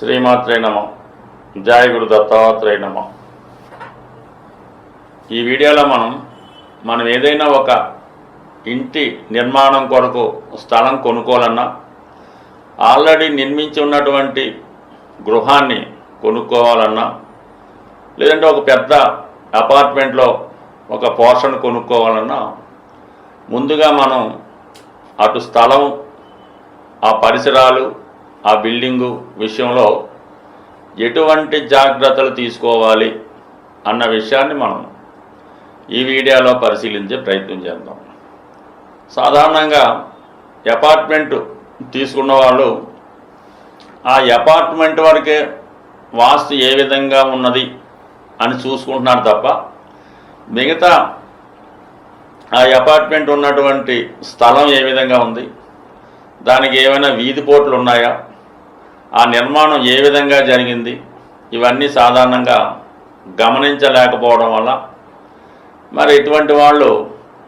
శ్రీమాత్రే నమ. జయ గురు దత్తాత్రేయ నమ. ఈ వీడియోలో మనం మనం ఏదైనా ఒక ఇంటి నిర్మాణం కొరకు స్థలం కొనుక్కోవాలన్నా ఆల్రెడీ నిర్మించి ఉన్నటువంటి గృహాన్ని కొనుక్కోవాలన్నా లేదంటే ఒక పెద్ద అపార్ట్మెంట్లో ఒక పోర్షన్ కొనుక్కోవాలన్నా ముందుగా మనం అటు స్థలం ఆ పరిసరాలు ఆ బిల్డింగు విషయంలో ఎటువంటి జాగ్రత్తలు తీసుకోవాలి అన్న విషయాన్ని మనం ఈ వీడియోలో పరిశీలించే ప్రయత్నం చేద్దాం. సాధారణంగా అపార్ట్మెంట్ తీసుకున్న వాళ్ళు ఆ అపార్ట్మెంట్ వరకే వాస్తు ఏ విధంగా ఉన్నది అని చూసుకుంటున్నారు తప్ప మిగతా ఆ అపార్ట్మెంట్ ఉన్నటువంటి స్థలం ఏ విధంగా ఉంది దానికి ఏమైనా వీధి పోట్లు ఉన్నాయా ఆ నిర్మాణం ఏ విధంగా జరిగింది? ఇవన్నీ సాధారణంగా గమనించలేకపోవడం వల్ల. మరి ఇటువంటి వాళ్ళు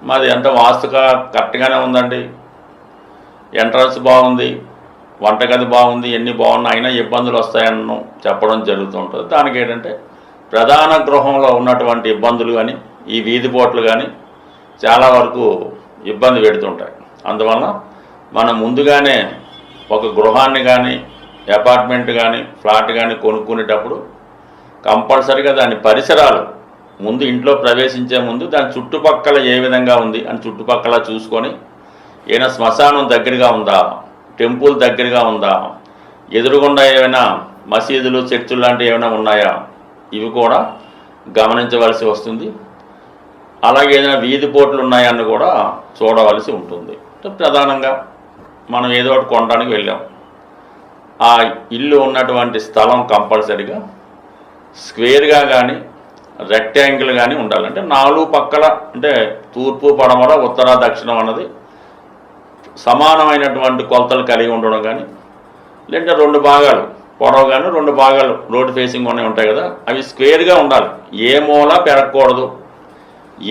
మాది ఎంత వాస్తుగా కరెక్ట్గానే ఉందండి? ఎంట్రన్స్ బాగుంది వంటగది బాగుంది ఎన్ని బాగున్నా అయినా ఇబ్బందులు వస్తాయని చెప్పడం జరుగుతుంటుంది. దానికి ఏంటంటే ప్రధాన గృహంలో ఉన్నటువంటి ఇబ్బందులు కానీ ఈ వీధి పోట్లు కానీ చాలా వరకు ఇబ్బంది పెడుతుంటాయి. అందువల్ల మనం ముందుగానే ఒక గృహాన్ని కానీ అపార్ట్మెంట్ కానీ ఫ్లాట్ కానీ కొనుక్కునేటప్పుడు కంపల్సరిగా దాని పరిసరాలు ముందు ఇంట్లో ప్రవేశించే ముందు దాని చుట్టుపక్కల ఏ విధంగా ఉంది అని చుట్టుపక్కల చూసుకొని ఏమైనా శ్మశానం దగ్గరగా ఉందా టెంపుల్ దగ్గరగా ఉందా ఎదురుగుండా ఏమైనా మసీదులు చర్చులు లాంటివి ఏమైనా ఉన్నాయా? ఇవి కూడా గమనించవలసి వస్తుంది. అలాగే ఏదైనా వీధి పోట్లు ఉన్నాయని కూడా చూడవలసి ఉంటుంది. ప్రధానంగా మనం ఏదో ఒకటి కొనడానికి వెళ్ళాం. ఆ ఇల్లు ఉన్నటువంటి స్థలం కంపల్సరిగా స్క్వేర్గా కానీ రెక్టాంగిల్ కానీ ఉండాలి అంటే నాలుగు పక్కల అంటే తూర్పు పడమర ఉత్తర దక్షిణం అన్నది సమానమైనటువంటి కొలతలు కలిగి ఉండడం కానీ లేదంటే రెండు భాగాలు పొడవు కానీ రెండు భాగాలు రోడ్ ఫేసింగ్ ఉన్నాయి ఉంటాయి కదా అవి స్క్వేర్గా ఉండాలి. ఏ మూల పెరగకూడదు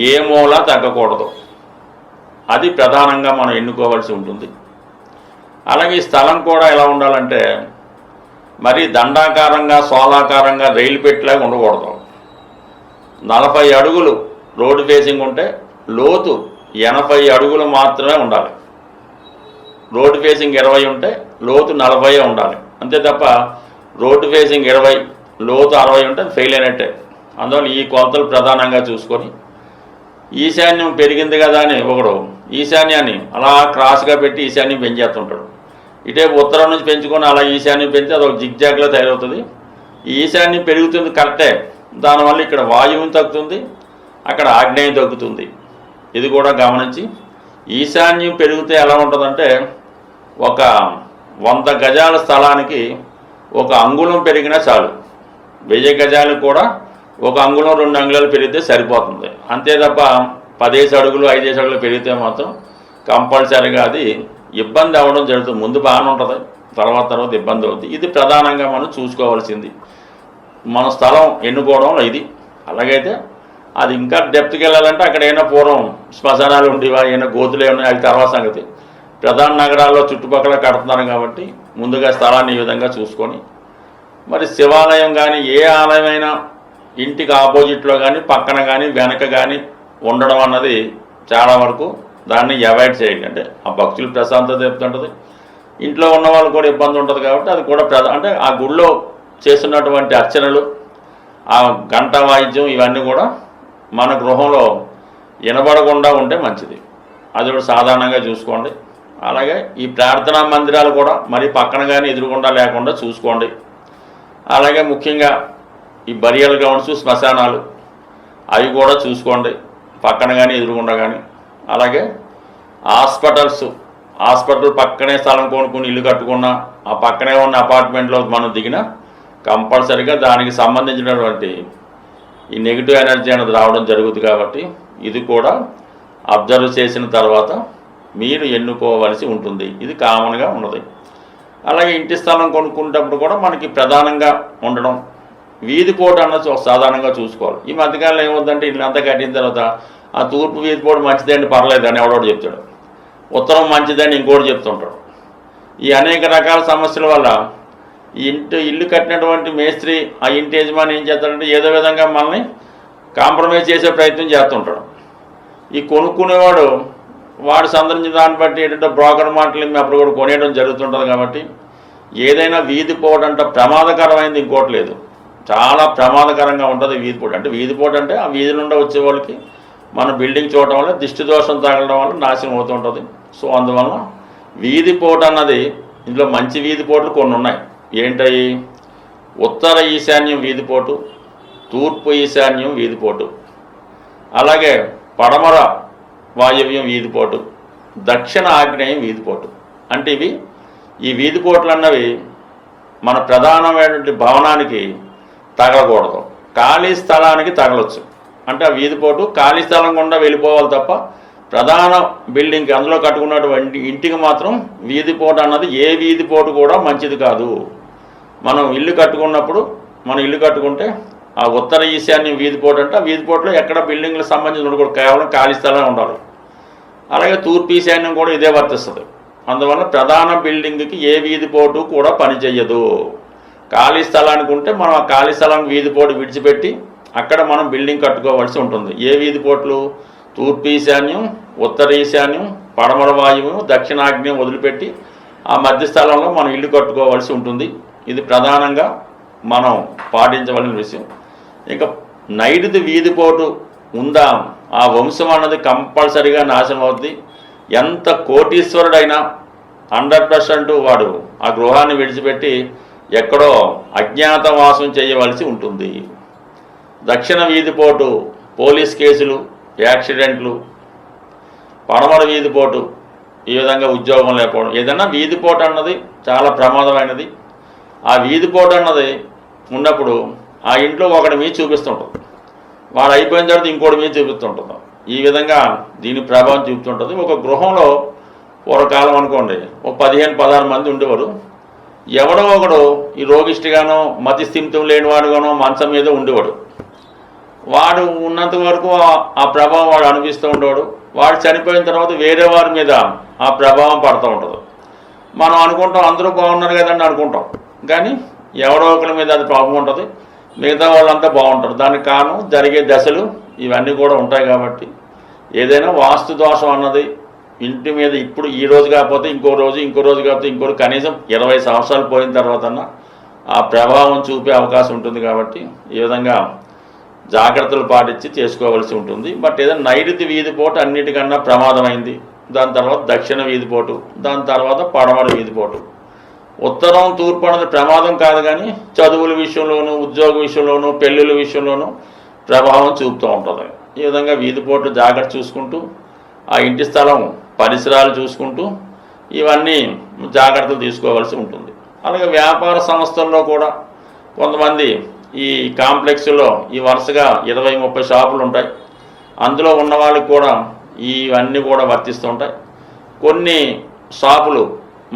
ఏ మూల తగ్గకూడదు. అది ప్రధానంగా మనం ఎన్నుకోవాల్సి ఉంటుంది. అలాగే ఈ స్థలం కూడా ఎలా ఉండాలంటే మరి దండాకారంగా సోలాకారంగా రైలు పెట్టిలాగా ఉండకూడదు. నలభై అడుగులు రోడ్డు ఫేసింగ్ ఉంటే లోతు ఎనభై అడుగులు మాత్రమే ఉండాలి. రోడ్డు ఫేసింగ్ ఇరవై ఉంటే లోతు నలభై ఉండాలి. అంతే తప్ప రోడ్డు ఫేసింగ్ ఇరవై లోతు అరవై ఉంటే ఫెయిల్ అయినట్టే. అందువల్ల ఈ కొలతలు ప్రధానంగా చూసుకొని ఈశాన్యం పెరిగింది కదా అని ఒకడు ఈశాన్యాన్ని అలా క్రాస్గా పెట్టి ఈశాన్యం పెంచేస్తుంటాడు. ఇటే ఉత్తరం నుంచి పెంచుకొని అలా ఈశాన్యం పెంచి అదొక జిగ్జాగ్లో తయారవుతుంది. ఈశాన్యం పెరుగుతుంది కరెక్టే. దానివల్ల ఇక్కడ వాయువు తగ్గుతుంది అక్కడ ఆగ్నేయం తగ్గుతుంది. ఇది కూడా గమనించి. ఈశాన్యం పెరిగితే ఎలా ఉంటుందంటే ఒక వంద గజాల స్థలానికి ఒక అంగుళం పెరిగినా చాలు. వెయ్యి గజాలకు కూడా ఒక అంగుళం రెండు అంగుళాలు పెరిగితే సరిపోతుంది. అంతే తప్ప పదేసి అడుగులు ఐదేసి అడుగులు పెరిగితే మాత్రం కంపల్సరీగా అది ఇబ్బంది అవ్వడం జరుగుతుంది. ముందు బాగానే ఉంటుంది తర్వాత తర్వాత ఇబ్బంది అవుతుంది ఇది ప్రధానంగా మనం చూసుకోవాల్సింది. మన స్థలం ఎన్నుకోవడంలో ఇది. అలాగైతే అది ఇంకా డెప్త్కి వెళ్ళాలంటే అక్కడ ఏమైనా పూర్వం శ్మశానాలు ఉండేవా ఏమైనా గోతులు ఏమైనా అది తర్వాత సంగతి. ప్రధాన నగరాల్లో చుట్టుపక్కల కడుతున్నారు కాబట్టి ముందుగా స్థలాన్ని ఈ విధంగా చూసుకొని మరి శివాలయం కానీ ఏ ఆలయమైనా ఇంటికి ఆపోజిట్లో కానీ పక్కన కానీ వెనక కానీ ఉండడం అన్నది చాలా వరకు దాన్ని అవాయిడ్ చేయండి. అంటే ఆ భక్తులు ప్రశాంతత చెప్తుంటుంది. ఇంట్లో ఉన్న వాళ్ళు కూడా ఇబ్బంది ఉంటుంది కాబట్టి అది కూడా ప్రధా అంటే ఆ గుడిలో చేస్తున్నటువంటి అర్చనలు ఆ గంట వాయిద్యం ఇవన్నీ కూడా మన గృహంలో వినబడకుండా ఉంటే మంచిది. అది కూడా సాధారణంగా చూసుకోండి. అలాగే ఈ ప్రార్థనా మందిరాలు కూడా మరి పక్కన కానీ ఎదురుకుండా లేకుండా చూసుకోండి. అలాగే ముఖ్యంగా ఈ బరియల్ గ్రౌండ్స్ శ్మశానాలు అవి కూడా చూసుకోండి. పక్కన కానీ ఎదురుకుండా కానీ. అలాగే హాస్పిటల్స్ హాస్పిటల్ పక్కనే స్థలం కొనుక్కుని ఇల్లు కట్టుకున్నా ఆ పక్కనే ఉన్న అపార్ట్మెంట్లో మనం దిగినా కంపల్సరిగా దానికి సంబంధించినటువంటి ఈ నెగిటివ్ ఎనర్జీ అనేది రావడం జరుగుతుంది కాబట్టి ఇది కూడా అబ్జర్వ్ చేసిన తర్వాత మీరు ఎన్నుకోవలసి ఉంటుంది. ఇది కామన్గా ఉన్నది. అలాగే ఇంటి స్థలం కొనుక్కునేటప్పుడు కూడా మనకి ప్రధానంగా ఉండడం వీధి కోట అన్నది సాధారణంగా చూసుకోవాలి. ఈ మధ్యకాలంలో ఏమవుతుందంటే ఇల్లు అంతా కట్టిన తర్వాత ఆ తూర్పు వీధి పోటు మంచిదండి పర్లేదు అని ఎవడోడు చెప్తాడు. ఉత్తరం మంచిదని ఇంకోటి చెప్తుంటాడు. ఈ అనేక రకాల సమస్యల వల్ల ఈ ఇంటి ఇల్లు కట్టినటువంటి మేస్త్రి ఆ ఇంటి యజమాని ఏం చేస్తాడంటే ఏదో విధంగా మనల్ని కాంప్రమైజ్ చేసే ప్రయత్నం చేస్తుంటాడు. ఈ కొనుక్కునేవాడు వాడు సందర్శించిన దాన్ని బట్టి ఏంటంటే బ్రోకర్ మాటలు అప్పుడు కూడా కొనేయడం జరుగుతుంటుంది కాబట్టి ఏదైనా వీధి పోవడం అంటే ప్రమాదకరమైనది ఇంకోటి లేదు. చాలా ప్రమాదకరంగా ఉంటుంది వీధిపోటు అంటే వీధిపోటు అంటే ఆ వీధి నుండి వచ్చే వాళ్ళకి మన బిల్డింగ్ చూడటం వల్ల దిష్టి దోషం తగలడం వల్ల నాశనం అవుతుంటుంది సో అందువల్ల వీధి పోటు అన్నది ఇందులో మంచి వీధి పోట్లు కొన్ని ఉన్నాయి. ఏంటవి ఉత్తర ఈశాన్యం వీధిపోటు తూర్పు ఈశాన్యం వీధిపోటు అలాగే పడమర వాయవ్యం వీధిపోటు దక్షిణ ఆగ్నేయం వీధిపోటు అంటే ఇవి ఈ వీధిపోట్లు అన్నవి మన ప్రధానమైనటువంటి భవనానికి తగలకూడదు. ఖాళీ స్థలానికి తగలొచ్చు. అంటే ఆ వీధిపోటు ఖాళీ స్థలం గుండా వెళ్ళిపోవాలి తప్ప ప్రధాన బిల్డింగ్ అందులో కట్టుకున్నటువంటి ఇంటికి మాత్రం వీధిపోటు అన్నది ఏ వీధిపోటు కూడా మంచిది కాదు. మనం ఇల్లు కట్టుకున్నప్పుడు మనం ఇల్లు కట్టుకుంటే ఆ ఉత్తర ఈశాన్యం వీధిపోటు అంటే ఆ వీధిపోటులో ఎక్కడ బిల్డింగ్లకు సంబంధించి ఉండకూడదు. కేవలం ఖాళీ స్థలం ఉండాలి. అలాగే తూర్పు ఈశాన్యం కూడా ఇదే వర్తిస్తుంది. అందువల్ల ప్రధాన బిల్డింగ్కి ఏ వీధిపోటు కూడా పనిచేయదు. ఖాళీ స్థలానికి ఉంటే మనం ఆ ఖాళీ స్థలం వీధిపోటు విడిచిపెట్టి అక్కడ మనం బిల్డింగ్ కట్టుకోవాల్సి ఉంటుంది. ఏ వీధిపోట్లు తూర్పు ఈశాన్యం ఉత్తర ఈశాన్యం పడమర వాయువు దక్షిణాగ్నేయం వదిలిపెట్టి ఆ మధ్య స్థలంలో మనం ఇల్లు కట్టుకోవాల్సి ఉంటుంది. ఇది ప్రధానంగా మనం పాటించవలసిన విషయం. ఇక నైరుతి వీధిపోటు ఉందా? ఆ వంశం అన్నది కంపల్సరిగా నాశనం అవుద్ది. ఎంత కోటీశ్వరుడైనా హండ్రెడ్ పర్సెంట్ వాడు ఆ గృహాన్ని విడిచిపెట్టి ఎక్కడో అజ్ఞాతవాసం చేయవలసి ఉంటుంది. దక్షిణ వీధిపోటు పోలీస్ కేసులు యాక్సిడెంట్లు పడమర వీధిపోటు ఈ విధంగా ఉద్యోగం లేకపోవడం. ఏదైనా వీధిపోటు అన్నది చాలా ప్రమాదమైనది. ఆ వీధిపోటు అన్నది ఉన్నప్పుడు ఆ ఇంట్లో ఒకటి మీద చూపిస్తుంటుంది వాడు అయిపోయిన తర్వాత ఇంకోటి మీద చూపిస్తుంటుంది ఈ విధంగా దీని ప్రభావం చూపుతుంటుంది. ఒక గృహంలో పూర్వకాలం అనుకోండి ఒక పదిహేను పదహారు మంది ఉండేవారు. ఎవడో ఒకడు ఈ రోగిష్టిగానో మతి స్థిమితం లేనివాడుగానో మంచం మీద ఉండేవాడు. వాడు ఉన్నంత వరకు ఆ- ప్రభావం వాడు అనిపిస్తూ ఉండేవాడు వాడు చనిపోయిన తర్వాత వేరే వారి మీద ఆ ప్రభావం పడుతూ ఉంటుంది. మనం అనుకుంటాం అందరూ బాగున్నారు కదండి అనుకుంటాం. కానీ ఎవరో ఒకరి మీద అది పాపం ఉంటుంది. మిగతా వాళ్ళంతా బాగుంటారు. దానికి కారణం జరిగే దశలు ఇవన్నీ కూడా ఉంటాయి కాబట్టి ఏదైనా వాస్తు దోషం అన్నది ఇంటి మీద ఇప్పుడు ఈ రోజు కాకపోతే ఇంకో రోజు ఇంకో రోజు కాకపోతే ఇంకో కనీసం ఇరవై సంవత్సరాలు పోయిన తర్వాత ఆ ప్రభావం చూపే అవకాశం ఉంటుంది కాబట్టి ఈ విధంగా జాగ్రత్తలు పాటించి చేసుకోవాల్సి ఉంటుంది. బట్ ఏదైనా నైరుతి వీధిపోటు అన్నిటికన్నా ప్రమాదమైంది. దాని తర్వాత దక్షిణ వీధిపోటు దాని తర్వాత పడమర వీధిపోటు ఉత్తరం తూర్పు అనేది ప్రమాదం కాదు కానీ చదువుల విషయంలోనూ ఉద్యోగ విషయంలోనూ పెళ్ళిళ్ళ విషయంలోనూ ప్రభావం చూపుతూ ఉంటుంది. ఈ విధంగా వీధిపోటు జాగ్రత్త చూసుకుంటూ ఆ ఇంటి స్థలం పరిసరాలు చూసుకుంటూ ఇవన్నీ జాగ్రత్తలు తీసుకోవాల్సి ఉంటుంది. అలాగే వ్యాపార సంస్థల్లో కూడా కొంతమంది ఈ కాంప్లెక్స్లో ఈ వరుసగా ఇరవై ముప్పై షాపులు ఉంటాయి. అందులో ఉన్న వాళ్ళకి కూడా ఇవన్నీ కూడా వర్తిస్తుంటాయి కొన్ని షాపులు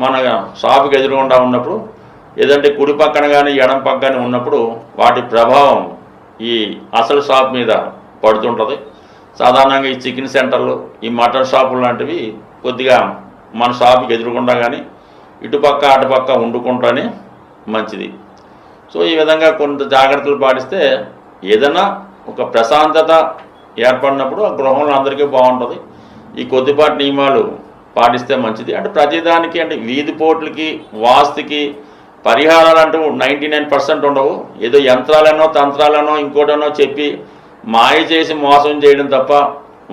మన షాపుకి ఎదురుగుండా ఉన్నప్పుడు ఏదంటే కుడి పక్కన కానీ ఎడం పక్కన ఉన్నప్పుడు వాటి ప్రభావం ఈ అసలు షాప్ మీద పడుతుంటుంది. సాధారణంగా ఈ చికెన్ సెంటర్లు ఈ మటన్ షాపులు లాంటివి కొద్దిగా మన షాపుకి ఎదురుకుండా కానీ ఇటుపక్క అటుపక్క వండుకుంటానే మంచిది. సో ఈ విధంగా కొంత జాగ్రత్తలు పాటిస్తే ఏదైనా ఒక ప్రశాంతత ఏర్పడినప్పుడు ఆ గృహంలో అందరికీ బాగుంటుంది. ఈ కొద్దిపాటి నియమాలు పాటిస్తే మంచిది. అంటే ప్రతిదానికి అంటే వీధి పోట్లకి వాస్తుకి పరిహారాలు అంటూ నైంటీ నైన్ పర్సెంట్ ఉండవు. ఏదో యంత్రాలనో తంత్రాలనో ఇంకోటనో చెప్పి మాయ చేసి మోసం చేయడం తప్ప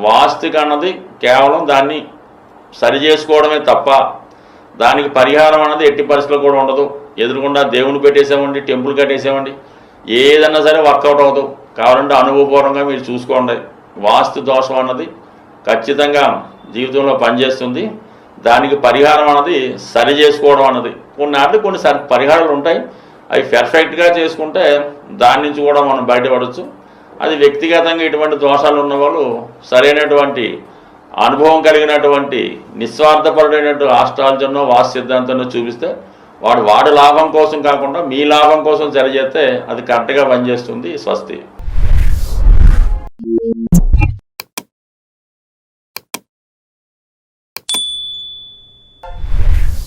వాస్తుకి అన్నది కేవలం దాన్ని సరి చేసుకోవడమే తప్ప దానికి పరిహారం అన్నది ఎట్టి పరిస్థితుల్లో కూడా ఉండదు. ఎదురుకుండా దేవుని పెట్టేసామండి టెంపుల్ కట్టేసామండి. ఏదన్నా సరే వర్కౌట్ అవ్వదు కావాలంటే అనుభవపూర్వంగా మీరు చూసుకోండి. వాస్తు దోషం అన్నది ఖచ్చితంగా జీవితంలో పనిచేస్తుంది. దానికి పరిహారం అన్నది సరి చేసుకోవడం అన్నది. కొన్నిసార్లు కొన్ని సరి పరిహారాలు ఉంటాయి. అవి పెర్ఫెక్ట్గా చేసుకుంటే దాని నుంచి కూడా మనం బయటపడవచ్చు అది వ్యక్తిగతంగా ఇటువంటి దోషాలు ఉన్న వాళ్ళు సరైనటువంటి అనుభవం కలిగినటువంటి నిస్వార్థపరుడైనటువంటి ఆస్ట్రాలజన్నో వాస్తు సిద్ధాంతంలో చూపిస్తే వాడు వాడి లాభం కోసం కాకుండా మీ లాభం కోసం సరిచేస్తే అది కరెక్ట్గా పనిచేస్తుంది స్వస్తి.